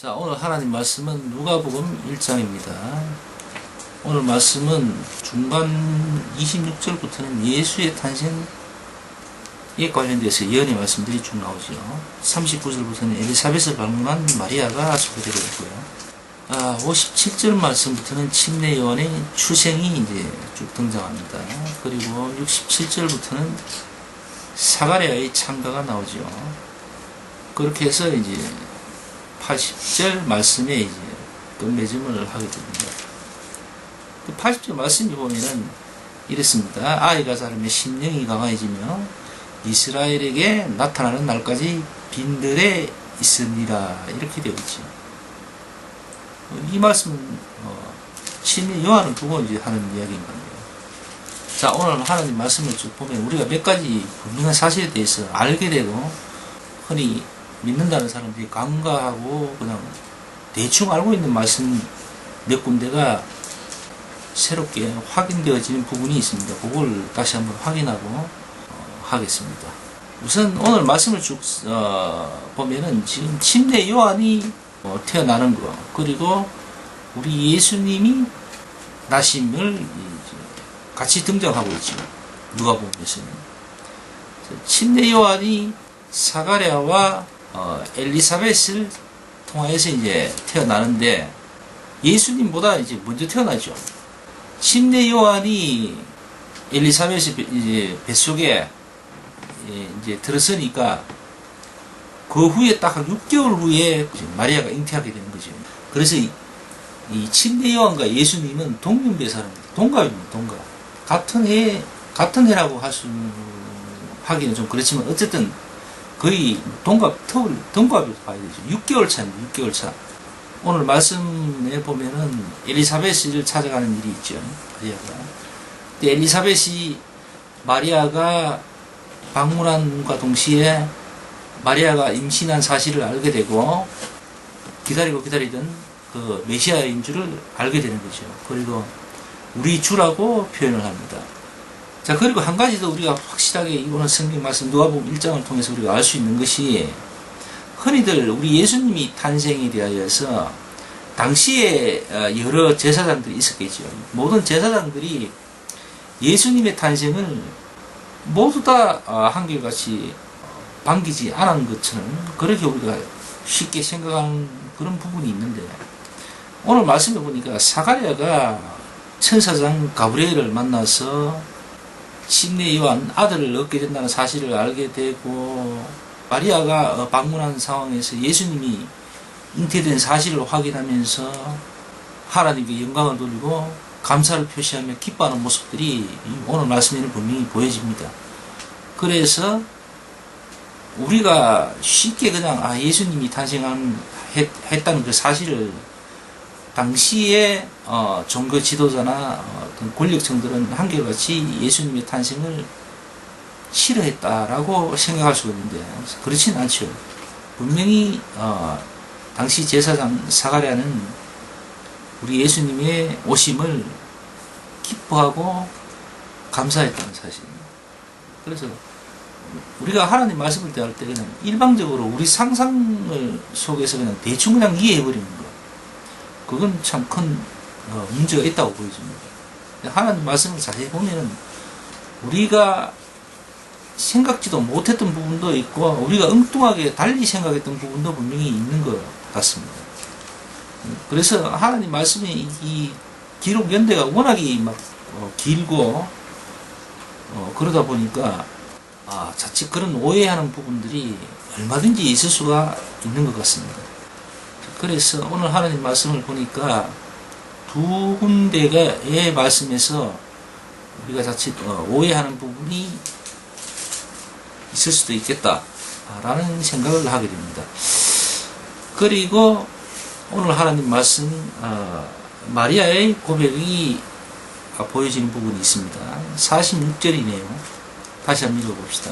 자, 오늘 하나님 말씀은 누가복음 1장입니다. 오늘 말씀은 중간 26절부터는 예수의 탄생에 관련돼서 예언의 말씀들이 쭉 나오죠. 39절부터는 엘리사벳을 방문한 마리아가 소개되고 있고요. 아, 57절 말씀부터는 침례 요한의 출생이 이제 쭉 등장합니다. 그리고 67절부터는 사가랴의 창가가 나오죠. 그렇게 해서 이제 80절 말씀에 이제 끝맺음을 하게 됩니다. 그 80절 말씀이 보면은 이랬습니다. 아이가 자라면 심령이 강해지며 이스라엘에게 나타나는 날까지 빈들에 있으니라 이렇게 되어 있죠. 이 말씀은 어, 신의 요한을 두고 이제 하는 이야기인 겁니다. 자 오늘 하나님 말씀을 쭉 보면 우리가 몇 가지 분명한 사실에 대해서 알게 되고 흔히 믿는다는 사람들이 간과하고 그냥 대충 알고 있는 말씀 몇 군데가 새롭게 확인되어지는 부분이 있습니다. 그걸 다시 한번 확인하고 어, 하겠습니다. 우선 오늘 말씀을 쭉 어, 보면은 지금 침례 요한이 어, 태어나는 거 그리고 우리 예수님이 나심을 같이 등장하고 있죠. 누가 보면서는 침례 요한이 사가랴와 어, 엘리사벳을 통하여서 이제 태어나는데 예수님보다 이제 먼저 태어나죠. 침례 요한이 엘리사벳의 배- 이제 뱃속에 예, 이제 들었으니까 그 후에 딱 한 6개월 후에 마리아가 잉태하게 되는 거죠. 그래서 이, 이 침례 요한과 예수님은 동년배 사람입니다. 동갑입니다. 동갑. 같은 해 같은 해라고 할 수 하기는 좀 그렇지만 어쨌든 거의 동갑, 터울, 동갑으로 봐야 되죠. 6개월 차입니다. 6개월 차. 오늘 말씀에 보면은 엘리사벳을 찾아가는 일이 있죠. 마리아가. 근데 엘리사벳이 마리아가 방문함과 동시에 마리아가 임신한 사실을 알게 되고 기다리고 기다리던 그 메시아인 줄을 알게 되는 거죠. 그리고 우리 주라고 표현을 합니다. 자, 그리고 한 가지 더 우리가 확실하게 이거는 성경 말씀 누가복음 1장을 통해서 우리가 알 수 있는 것이 흔히들 우리 예수님이 탄생에 대하여서 당시에 어, 여러 제사장들이 있었겠죠. 모든 제사장들이 예수님의 탄생을 모두 다 어, 한결같이 반기지 않은 것처럼 그렇게 우리가 쉽게 생각하는 그런 부분이 있는데 오늘 말씀해 보니까 사가랴가 천사장 가브리엘을 만나서 요한 아들을 얻게 된다는 사실을 알게 되고 마리아가 어, 방문한 상황에서 예수님이 잉태된 사실을 확인하면서 하나님께 영광을 돌리고 감사를 표시하며 기뻐하는 모습들이 이 오늘 말씀에는 분명히 보여집니다. 그래서 우리가 쉽게 그냥 아 예수님이 탄생한 했, 했다는 그 사실을 당시에 어, 종교 지도자나 어떤 권력층들은 한결같이 예수님의 탄생을 싫어했다라고 생각할 수가 있는데 그렇지는 않죠. 분명히 어, 당시 제사장 사가랴는 우리 예수님의 오심을 기뻐하고 감사했다는 사실입니다. 그래서 우리가 하나님 말씀을 대할 때 그냥 일방적으로 우리 상상을 속에서 그냥 대충 그냥 이해해버리는 거. 그건 참 큰 문제가 있다고 보여집니다. 하나님 말씀을 자세히 보면은 우리가 생각지도 못했던 부분도 있고 우리가 엉뚱하게 달리 생각했던 부분도 분명히 있는 것 같습니다. 그래서 하나님 말씀의 이- 이 기록 연대가 워낙에 막 어, 길고 어, 그러다 보니까 아, 자칫 그런 오해하는 부분들이 얼마든지 있을 수가 있는 것 같습니다. 그래서 오늘 하나님 말씀을 보니까 두 군데의 말씀에서 우리가 자칫 어, 오해하는 부분이 있을 수도 있겠다라는 생각을 하게 됩니다. 그리고 오늘 하나님 말씀 어, 마리아의 고백이 보여지는 부분이 있습니다. 46절이네요. 다시 한번 읽어봅시다.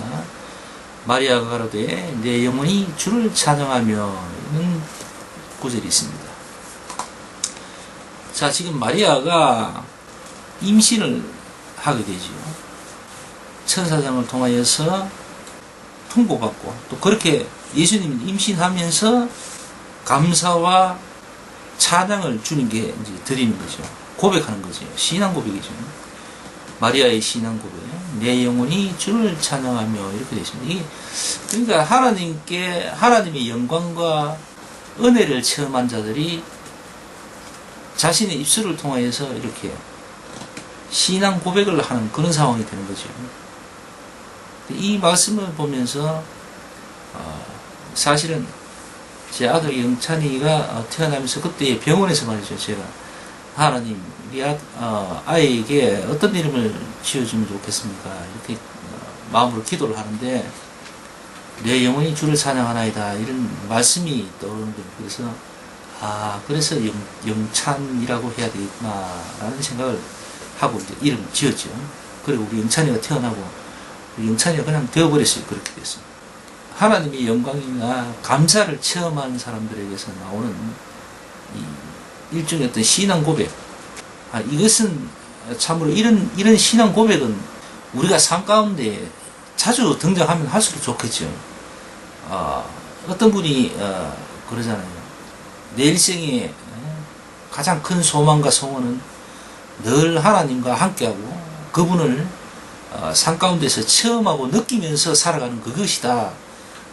마리아가 가로되 내 영혼이 주를 찬양하며는 구절이 있습니다. 자, 지금 마리아가 임신을 하게 되지요. 천사장을 통하여서 통보받고 또 그렇게 예수님이 임신하면서 감사와 찬양을 주님께 이제 드리는 거죠. 고백하는 거죠. 신앙 고백이죠. 마리아의 신앙 고백. 내 영혼이 주를 찬양하며 이렇게 되어 있습니다. 그러니까 하나님께 하나님의 영광과 은혜를 체험한 자들이 자신의 입술을 통하여서 이렇게 신앙 고백을 하는 그런 상황이 되는 거죠. 이 말씀을 보면서 어, 사실은 제 아들 영찬이가 어, 태어나면서 그때 병원에서 말이죠 제가 하나님 우리 아, 어, 아이에게 어떤 이름을 지어주면 좋겠습니까 이렇게 어, 마음으로 기도를 하는데 내 영혼이 주를 찬양하나이다. 이런 말씀이 떠오르는 거예요 그래서 아 그래서 영, 영찬이라고 해야 되겠구나라는 생각을 하고 이제 이름을 지었죠. 그리고 우리 영찬이가 태어나고 영찬이가 그냥 되어버렸어요. 그렇게 됐습니다 하나님의 영광이나 감사를 체험한 사람들에게서 나오는 이 일종의 어떤 신앙 고백. 아, 이것은 참으로 이런, 이런 신앙 고백은 우리가 삶 가운데 자주 등장하면 할수록 좋겠죠. 어, 어떤 분이, 어, 그러잖아요. 내 일생에 어, 가장 큰 소망과 소원은 늘 하나님과 함께하고 그분을 어, 삶 가운데서 체험하고 느끼면서 살아가는 그것이다.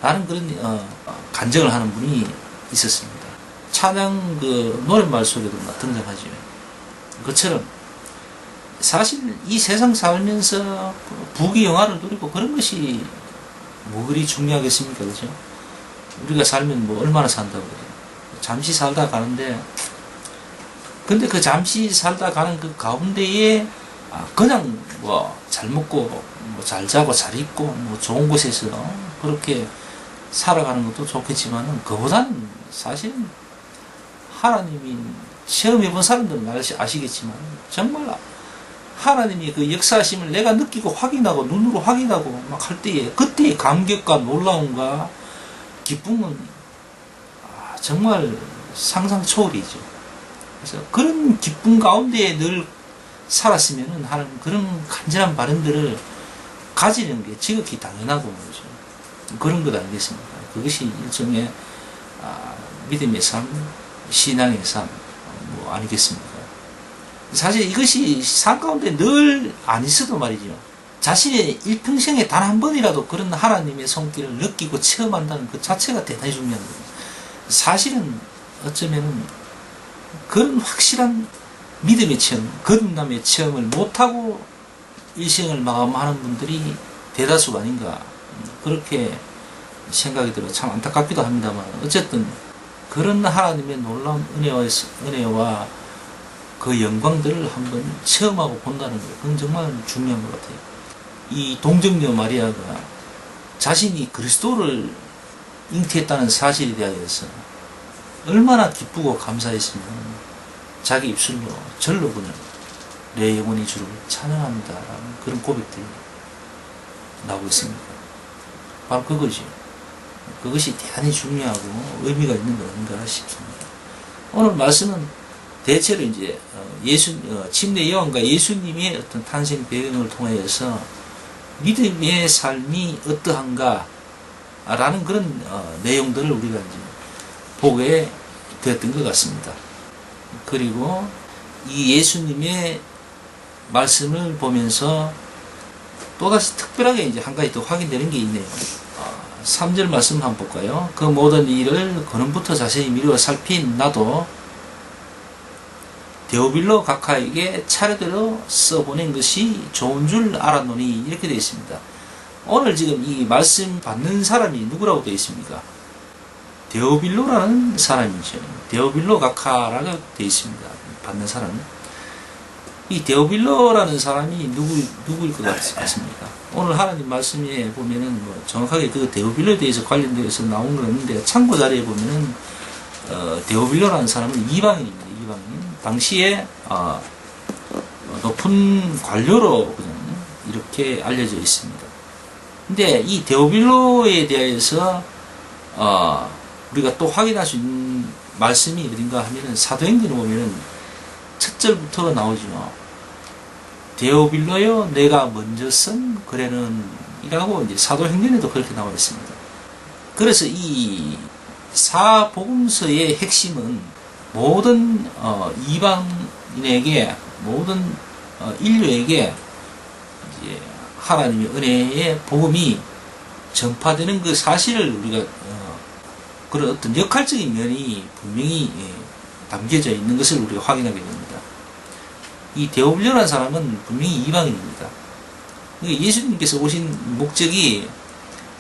라는 그런 어, 간증을 하는 분이 있었습니다. 찬양 그 노랫말 속에도 등장하죠. 그처럼 사실 이 세상 살면서 부귀 영화를 누리고 그런 것이 뭐 그리 중요하겠습니까, 그죠? 우리가 살면 뭐 얼마나 산다고 그래요. 잠시 살다 가는데 근데 그 잠시 살다 가는 그 가운데에 아, 그냥 뭐 잘 먹고 뭐 잘 자고 잘 입고 뭐 좋은 곳에서 그렇게 살아가는 것도 좋겠지만은 그보다는 사실 하나님이 체험해본 사람들은 아시, 아시겠지만 정말 하나님이 그 역사하심을 내가 느끼고 확인하고 눈으로 확인하고 막 할 때에 그때의 감격과 놀라움과 기쁨은 아, 정말 상상 초월이죠. 그래서 그런 기쁨 가운데 늘 살았으면은 하는 그런 간절한 바람들을 가지는 게 지극히 당연하고 말이죠. 그런 것 아니겠습니까? 그것이 일종의 아, 믿음의 삶, 신앙의 삶, 뭐 아니겠습니까? 사실 이것이 삶 가운데 늘 안 있어도 말이죠. 자신의 일평생에 단 한 번이라도 그런 하나님의 손길을 느끼고 체험한다는 그 자체가 대단히 중요한 겁니다. 사실은 어쩌면은 그런 확실한 믿음의 체험, 거듭남의 체험을 못하고 일생을 마감하는 분들이 대다수가 아닌가 그렇게 생각이 들어 참 안타깝기도 합니다만 어쨌든 그런 하나님의 놀라운 은혜와, 은혜와 그 영광들을 한번 체험하고 본다는 것 그건 정말 중요한 것 같아요. 이 동정녀 마리아가 자신이 그리스도를 잉태했다는 사실에 대하여서 얼마나 기쁘고 감사했으면 자기 입술로 절로 그냥 내 영혼이 주를 찬양합니다 라는 그런 고백들이 나오고 있습니다. 바로 그거지. 그것이 대단히 중요하고 의미가 있는 거 아닌가 싶습니다. 오늘 말씀은 대체로 이제 어, 예수 어, 침례 여왕과 예수님의 어떤 탄생 배경을 통해서 믿음의 삶이 어떠한가라는 그런 어, 내용들을 우리가 이제 보게 되었던 것 같습니다. 그리고 이 예수님의 말씀을 보면서 또다시 특별하게 이제 한 가지 더 확인되는 게 있네요. 3절 말씀 한번 볼까요? 그 모든 일을 그놈부터 자세히 미루어 살핀 나도 데오빌로 각하에게 차례대로 써보낸 것이 좋은 줄 알았노니 이렇게 되어 있습니다. 오늘 지금 이 말씀 받는 사람이 누구라고 되어 있습니까? 데오빌로라는 사람이죠. 데오빌로 각하라고 되어 있습니다. 받는 사람. 이 데오빌로라는 사람이 누구, 누구일 것 같습니까? 오늘 하나님 말씀에 보면은 뭐 정확하게 그 데오빌로에 대해서 관련되어서 나온 건 없는데 참고 자리에 보면은 어, 데오빌로라는 사람은 이방인입니다. 이방인. 당시에 어, 높은 관료로 이렇게 알려져 있습니다. 근데 이 데오빌로에 대해서 어, 우리가 또 확인할 수 있는 말씀이 어딘가 하면은 사도행전에 보면은 첫 절부터 나오죠. 데오빌로요 내가 먼저 쓴 글에는 이라고 이제 사도행전에도 그렇게 나와 있습니다. 그래서 이 사복음서의 핵심은 모든 어, 이방인에게 모든 어, 인류에게 이제 하나님의 은혜의 복음이 전파되는 그 사실을 우리가 어, 그런 어떤 역할적인 면이 분명히 예, 담겨져 있는 것을 우리가 확인하게 됩니다. 이 데오블려라는 사람은 분명히 이방인입니다. 그러니까 예수님께서 오신 목적이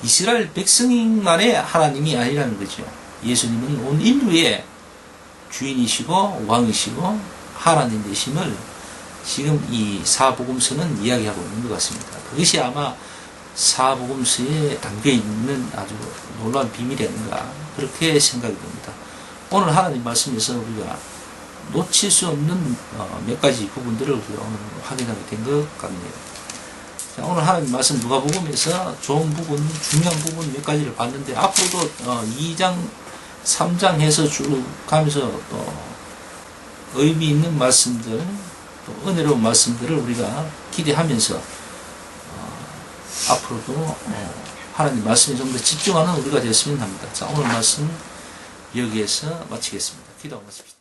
이스라엘 백성만의 하나님이 아니라는 거죠. 예수님은 온 인류의 주인이시고 왕이시고 하나님 되심을 지금 이 사복음서는 이야기하고 있는 것 같습니다. 그것이 아마 사복음서에 담겨 있는 아주 놀라운 비밀이 아닌가 그렇게 생각이 됩니다. 오늘 하나님 말씀에서 우리가 놓칠 수 없는 어, 몇 가지 부분들을 오늘 확인하게 된 것 같네요. 자, 오늘 하나님 말씀 누가복음에서 좋은 부분, 중요한 부분 몇 가지를 봤는데 앞으로도 어, 2장, 3장 해서 쭉 가면서 또 의미 있는 말씀들, 또 은혜로운 말씀들을 우리가 기대하면서 어, 앞으로도 어, 하나님 말씀에 좀 더 집중하는 우리가 되었으면 합니다. 자, 오늘 말씀 여기에서 마치겠습니다. 기도하고 마칩시다.